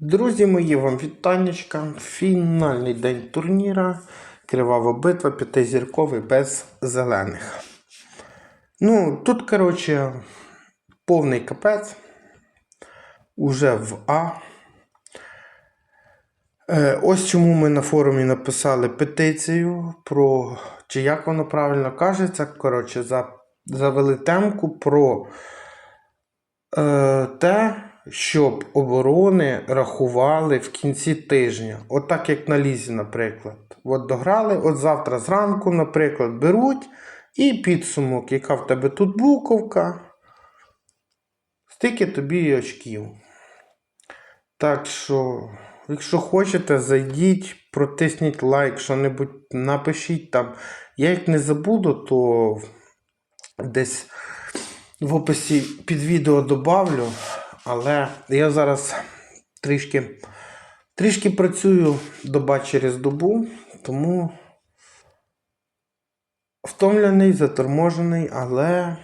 Друзі мої, вам вітаннячка. Фінальний день турніра. Кривава битва, п'ятизірковий без зелених. Ну, тут, коротше, повний капець. Уже в А. Е, ось чому ми на форумі написали петицію про, чи як воно правильно кажеться, коротше, за, завели темку про е, те, щоб оборони рахували в кінці тижня. От так як на лізі, наприклад. От дограли, от завтра зранку, наприклад, беруть і підсумок, яка в тебе тут буковка, стільки тобі і очків. Так що, якщо хочете, зайдіть, протисніть лайк, що-небудь напишіть там. Я як не забуду, то десь в описі під відео добавлю. Але я зараз трішки, трішки працюю доба через добу, тому втомлений, заторможений, але,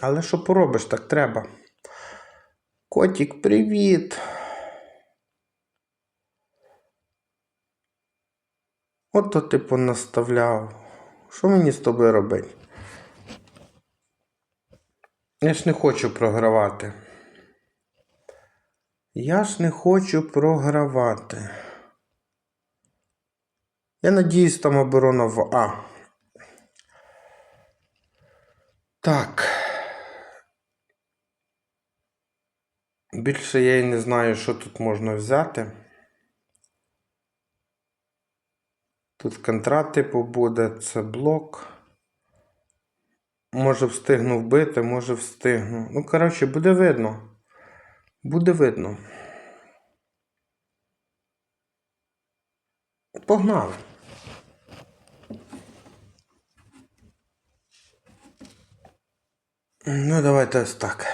але що поробиш, так треба. Котік, привіт! От то ти понаставляв. Що мені з тобою робити? Я ж не хочу програвати. Я ж не хочу програвати. Я надіюсь, там оборона в А. Так. Більше я і не знаю, що тут можна взяти. Тут контракт типу буде, це блок. Може встигну вбити, може встигну. Ну, коротше, буде видно. Буде видно. Погнали. Ну, давайте ось так.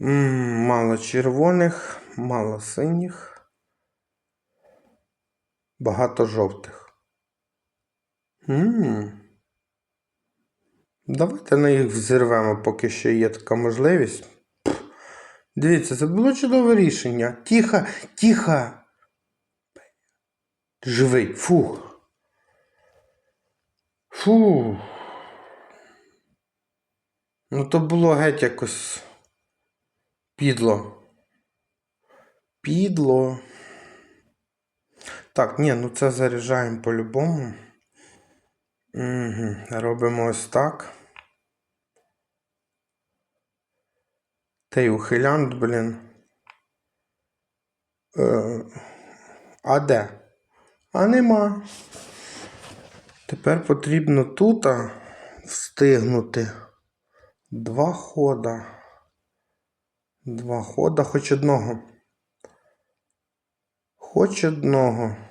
М, Мало червоних, мало синіх. Багато жовтих. М. Давайте на їх взірвемо, поки ще є така можливість. Пф. Дивіться, це було чудове рішення. Тихо, тихо. Живий. Фух. Фух. Ну, то було геть якось підло. Підло. Так, ні, ну це заряджаємо по-любому. Робимо ось так. Та й ухилянт, блін. Е, а де? А нема. Тепер потрібно тут встигнути два хода. Два хода, хоч одного. Хоч одного.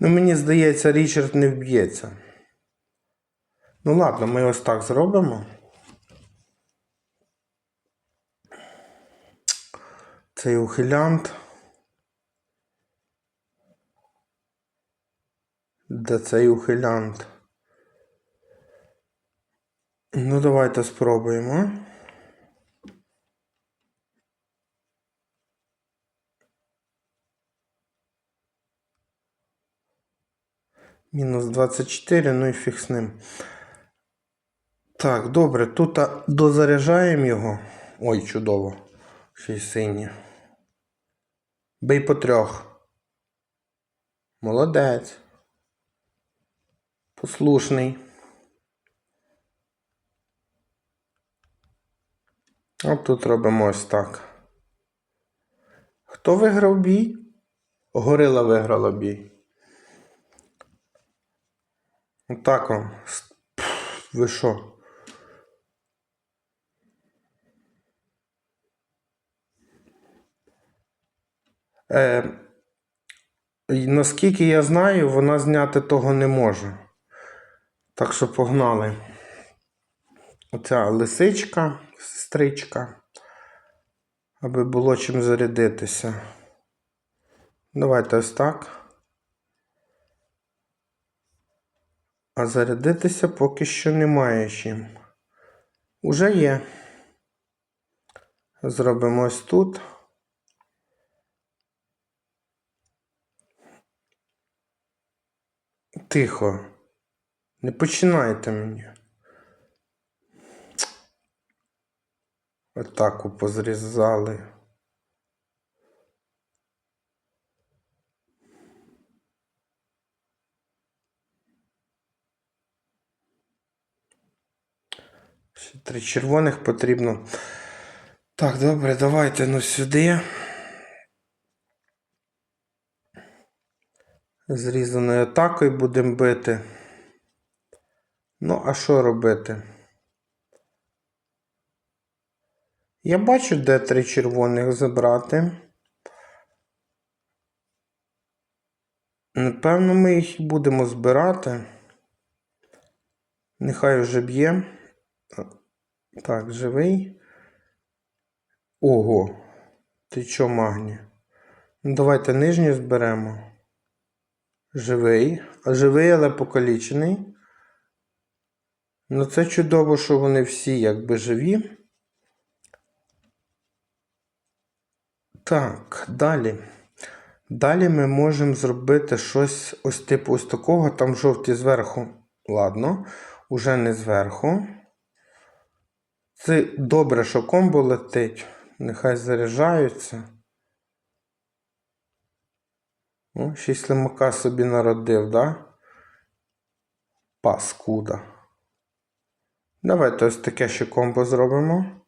Ну, мені здається, Річард не вб'ється. Ну ладно, ми ось так зробимо. Цей ухилянт. Де цей ухилянт? Ну, давайте спробуємо. Мінус 24, ну і фіг з ним. Так, добре, тут дозаряджаємо його. Ой, чудово. Ще й сині. Бий по трьох. Молодець. Послушний. От тут робимо ось так. Хто виграв бій? Горила виграла бій. Отак вам. С- Ви що? Е, наскільки я знаю, вона зняти того не може. Так що погнали. Оця лисичка, сестричка, аби було чим зарядитися. Давайте ось так. А зарядитися поки що немає чим. Уже є. Зробимо ось тут. Тихо. Не починайте мені. Атаку позрізали. Три червоних потрібно. Так, добре, давайте ну сюди. Зрізаною атакою будемо бити. Ну, а що робити? Я бачу, де три червоних забрати. Напевно, ми їх будемо збирати. Нехай вже б'є. Так, живий. Ого. Ти чо, Магні? Ну, давайте нижню зберемо. Живий. А живий, але покалічений. Ну, це чудово, що вони всі якби живі. Так, далі. Далі ми можемо зробити щось ось типу ось такого. Там жовті зверху. Ладно, уже не зверху. Це добре, що комбо летить. Нехай заряджаються. Ну, Шість лимака собі народив, да? Паскуда. Давайте ось таке ще комбо зробимо.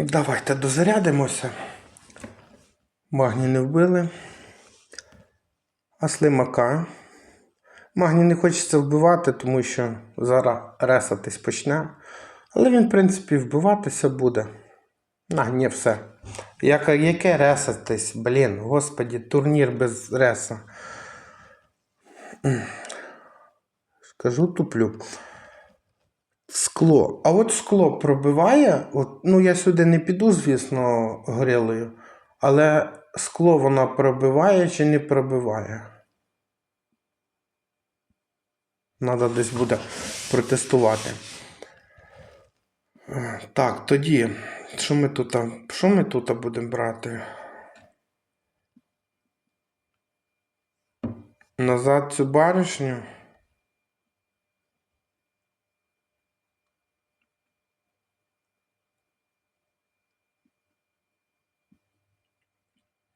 Давайте дозарядимося. Магні не вбили. А слимака. Магні не хочеться вбивати, тому що зараз ресатись почне. Але він, в принципі, вбиватися буде. А, ні, все. Яке, яке ресатись? Блін, господі, турнір без реса. Скажу туплю. Скло. А от скло пробиває. От, ну, я сюди не піду, звісно, горілою. Але скло воно пробиває чи не пробиває? Надо десь буде протестувати. Так, тоді, що ми тут, що ми тут будемо брати? Назад цю баришню.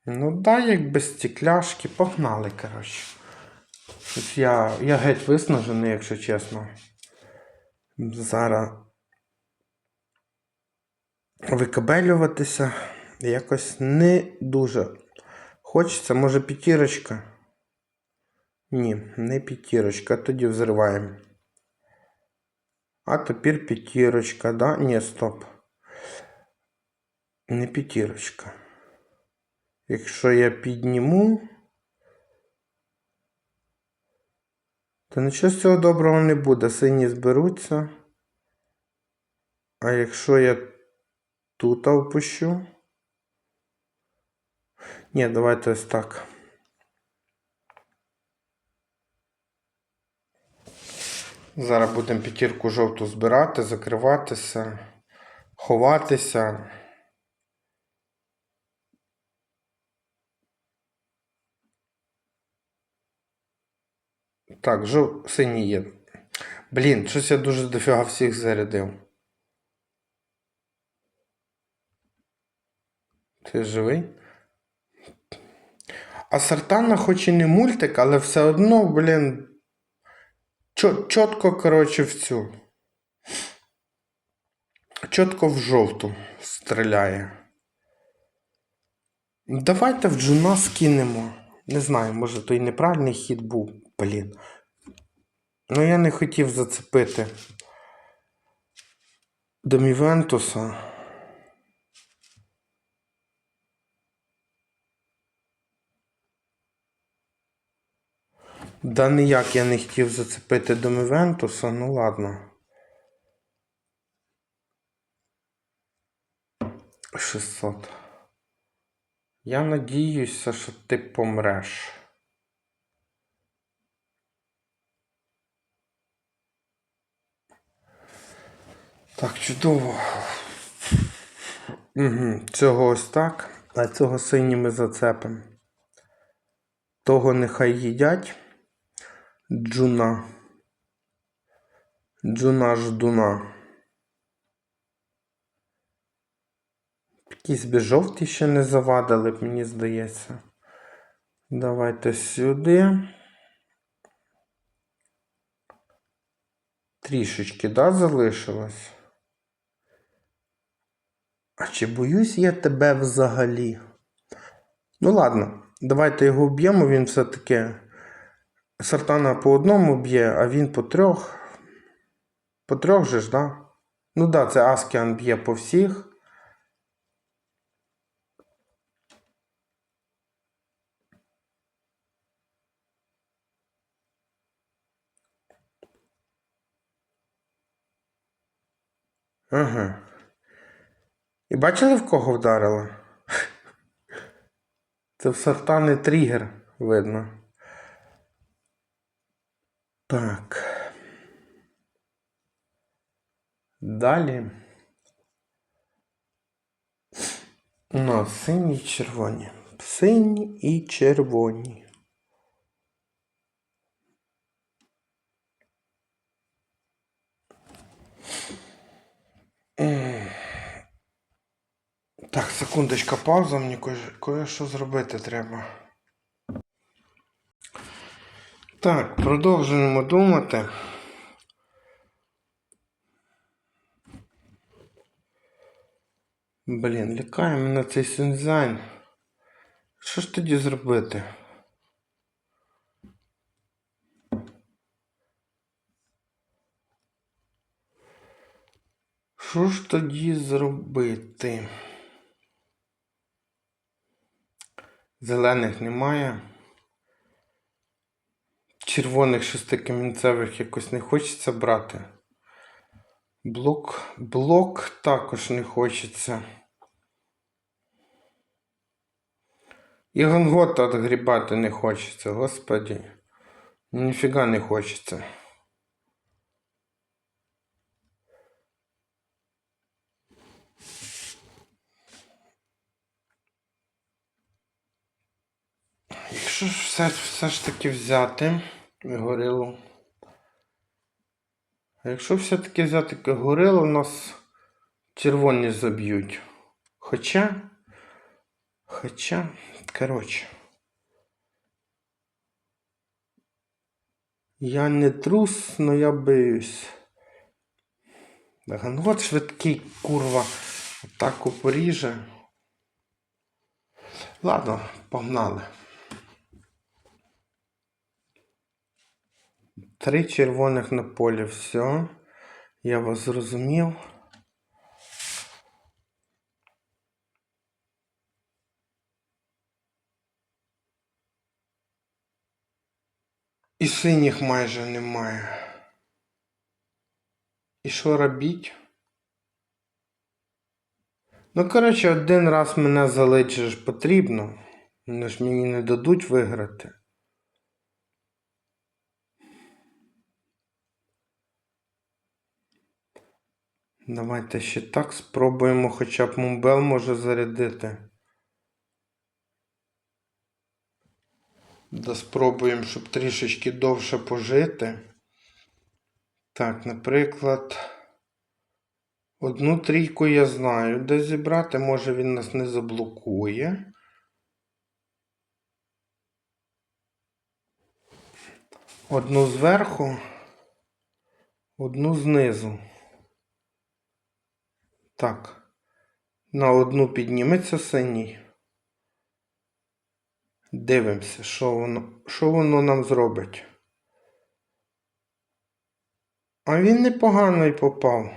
Ну, да, як без стекляшки, погнали, коротше. Я, я геть виснажений, якщо чесно. Зараз викабелюватися якось не дуже. Хочеться, може, п'ятірочка? Ні, не п'ятірочка, тоді взриваємо. А тепер п'ятірочка, да? Ні, стоп. Не п'ятірочка. Якщо я підніму, то нічого з цього доброго не буде. Сині зберуться. А якщо я тут опущу. Ні, давайте ось так. Зараз будемо п'ятірку жовту збирати, закриватися, ховатися. Так, жов... синій є. Блін, щось я дуже дофіга всіх зарядив. Ти живий? А Сартана хоч і не мультик, але все одно, блін. Чітко, коротше, в цю. Чітко в жовту стріляє. Давайте в Джуна скинемо. Не знаю, може то й неправильний хід був. Блін. Ну я не хотів зацепити Домівентуса. Да ніяк я не хотів зацепити Домівентуса, ну ладно. 600. Я надіюся, що ти помреш. Так, чудово. Угу. Цього ось так, а цього синіми зацепимо. Того нехай їдять. Джуна. Джуна ждуна. Якісь би жовті ще не завадили б, мені здається. Давайте сюди. Трішечки, да, залишилось? А чи боюсь я тебе взагалі? Ну ладно, давайте його вб'ємо, він все-таки Сартана по одному б'є, а він по трьох. По трьох же ж, да? Ну да, це Аскіан б'є по всіх. Ага. І бачили, в кого вдарило? Це в сартани тригер видно. Так. Далі. Ну, сині і червоні. Сині і червоні. М. Так, секундочка, пауза, мені кое- кое-що зробити треба. Так, продовжуємо думати. Блін, лякає мене цей синзайн. Що ж тоді зробити? Що ж тоді зробити? Зелених немає. Червоних шестикамінцевих якось не хочеться брати. Блок, блок також не хочеться. І гангота відгрібати не хочеться, господі. Ніфіга не хочеться. Якщо все, все ж таки взяти горилу. А якщо все-таки взяти горилу, нас червоні заб'ють. Хоча. Хоча, коротше. Я не трус, но я боюсь. Гангот швидкий, курва, атаку поріже. Ладно, погнали. Три червоних на полі, все. Я вас зрозумів. І синіх майже немає. І що робіть? Ну, коротше, один раз мене ж потрібно. Вони ж мені не дадуть виграти. Давайте ще так спробуємо хоча б Мумбел може зарядити. Да спробуємо, щоб трішечки довше пожити. Так, наприклад, одну трійку я знаю, де зібрати, може він нас не заблокує. Одну зверху, одну знизу. Так. На одну підніметься синій. Дивимося, що воно, що воно нам зробить. А він непогано й попав.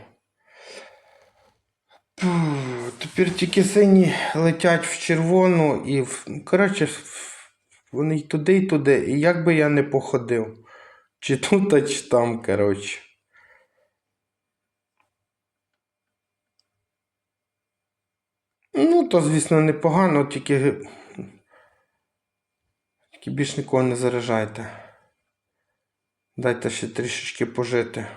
Тепер тільки сині летять в червону і в. Коротше, вони й туди, й туди. І як би я не походив. Чи тут, а чи там, коротше. Ну, то, звісно, непогано, тільки. Тільки більш нікого не заряджайте. Дайте ще трішечки пожити.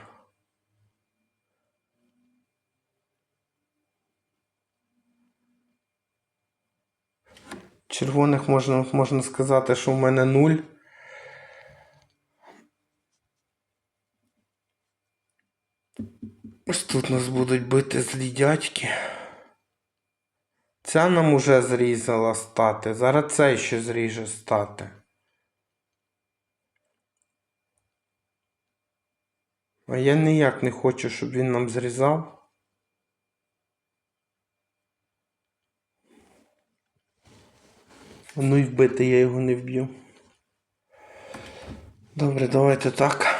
Червоних можна, можна сказати, що в мене нуль. Ось тут нас будуть бити злі дядьки. Ця нам уже зрізала стати. Зараз цей ще зріже стати. А я ніяк не хочу, щоб він нам зрізав. Ну і вбити я його не вб'ю. Добре, давайте так.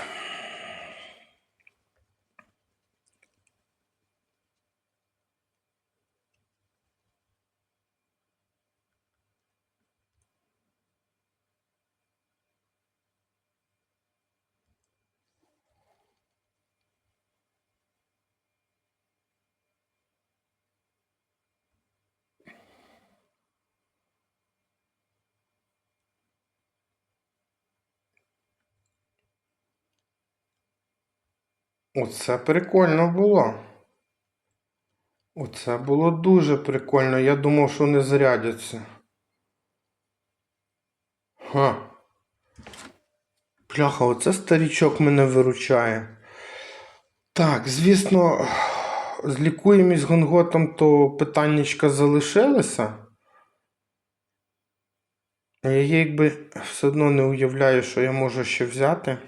Оце прикольно було. Оце було дуже прикольно. Я думав, що не зарядяться. Ха. Пляха, оце старічок мене виручає. Так, звісно, з лікуєм і гонготом то питаннячка залишилося. А Я якби все одно не уявляю, що я можу ще взяти.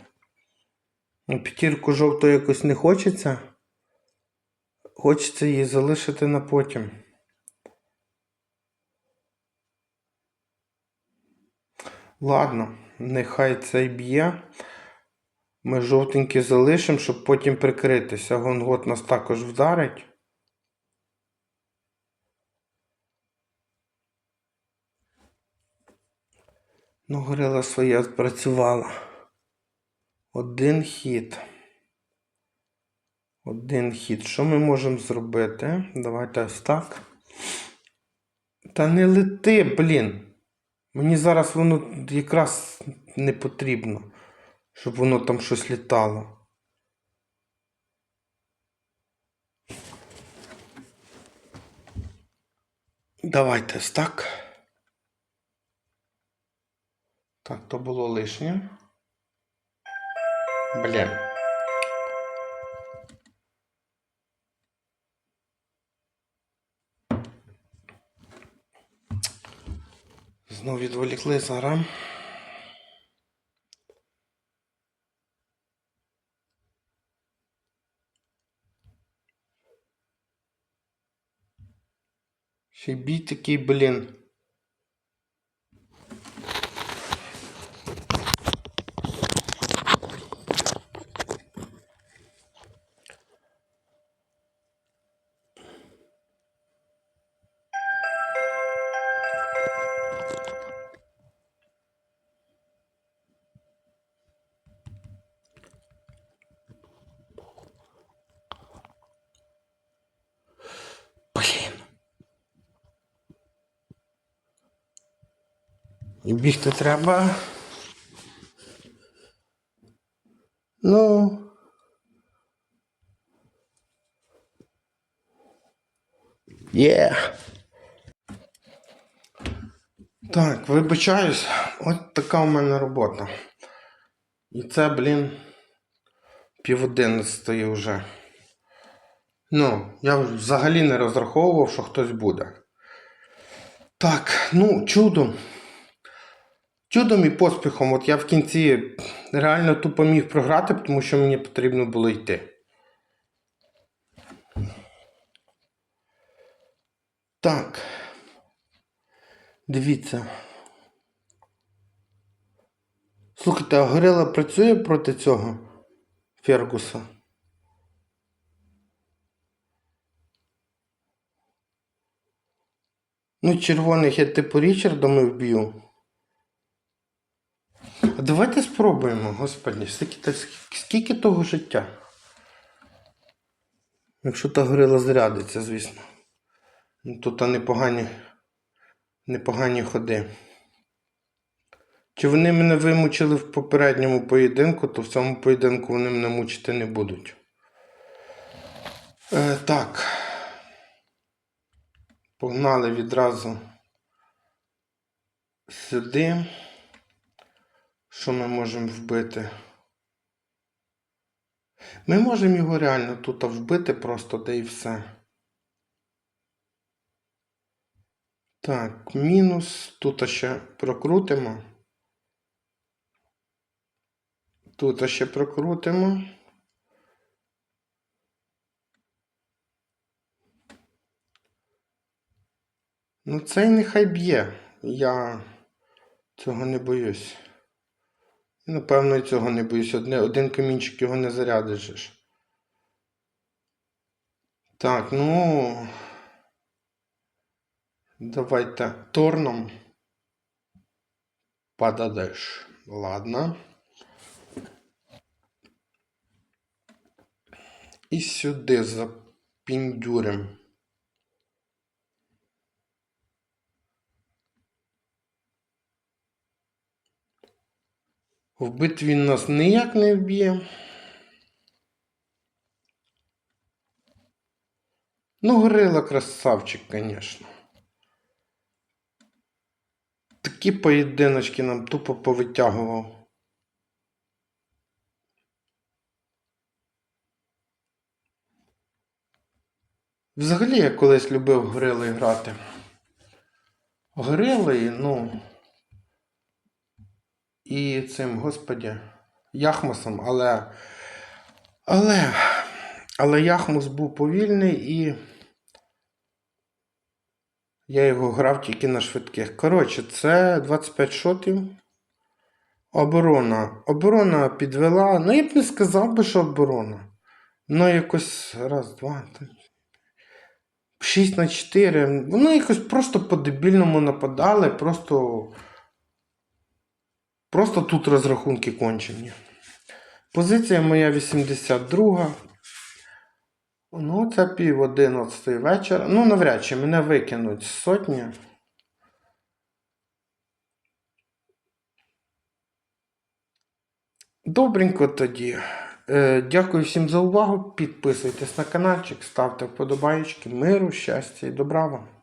Ну, П'ятірку жовту якось не хочеться. Хочеться її залишити на потім. Ладно, нехай це й б'є. Ми жовтенькі залишимо, щоб потім прикритися. Гонгот нас також вдарить. Ну, горила своя спрацювала. Один хід. Один хід. Що ми можемо зробити? Давайте ось так. Та не лети, блін. Мені зараз воно якраз не потрібно, щоб воно там щось літало. Давайте ось так. Так, то було лишнє. Блін. Знов відволікли зараз. Ще бій такий. Блін. І бігти треба. Ну. Є. Так, вибачаюсь, от така у мене робота. І це, блін, пів одинадцятої вже. Ну, я взагалі не розраховував, що хтось буде. Так, ну, чудом. Чудом і поспіхом. От я в кінці реально тупо міг програти, тому що мені потрібно було йти. Так. Дивіться. Слухайте, а горила працює проти цього Фергуса? Ну, червоних я типу Річардом і вб'ю. Давайте спробуємо, господи, скільки, скільки того життя? Якщо та горила зарядиться, звісно. Ну, Тут непогані, непогані ходи. Чи вони мене вимучили в попередньому поєдинку, то в цьому поєдинку вони мене мучити не будуть. Е, так. Погнали відразу сюди. Що ми можемо вбити? Ми можемо його реально тут вбити просто, де і все. Так, мінус. Тут ще прокрутимо. Тут ще прокрутимо. Ну, цей нехай б'є. Я цього не боюсь. Напевно, і цього не боюсь. Одне, один камінчик його не зарядиш. Так, ну. Давайте торном. Подадеш. Ладно. І сюди запіндюрим. Вбити він нас ніяк не вб'є. Ну, горила красавчик, звісно. Такі поєдиночки нам тупо повитягував. Взагалі я колись любив горили грати. Горили, ну. І цим, господі, Яхмосом, але. Але. Але Яхмос був повільний і. Я його грав тільки на швидких. Коротше, це 25 шотів. Оборона. Оборона підвела. Ну, я б не сказав би, що оборона. Ну, якось раз, два, три. 6 на 4. Вони якось просто по-дебільному нападали, просто. Просто тут розрахунки кончені. Позиція моя 82. Ну, це пів 11 вечора. Ну, навряд чи мене викинуть з сотні. Добренько тоді. Е, дякую всім за увагу. Підписуйтесь на каналчик, ставте вподобайки. Миру, щастя і добра вам.